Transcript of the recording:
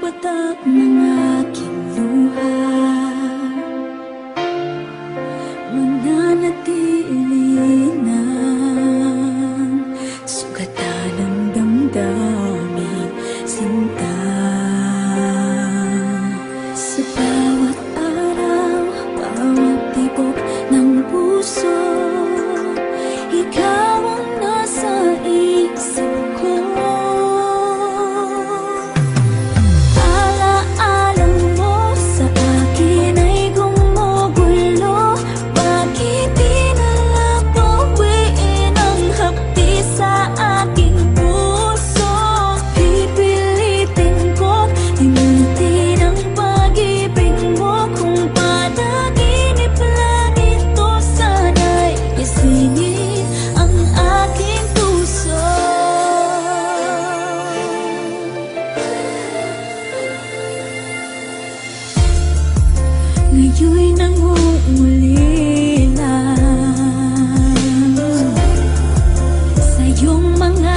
patak ng aking Ngayon'y nangungulila Sa iyong mga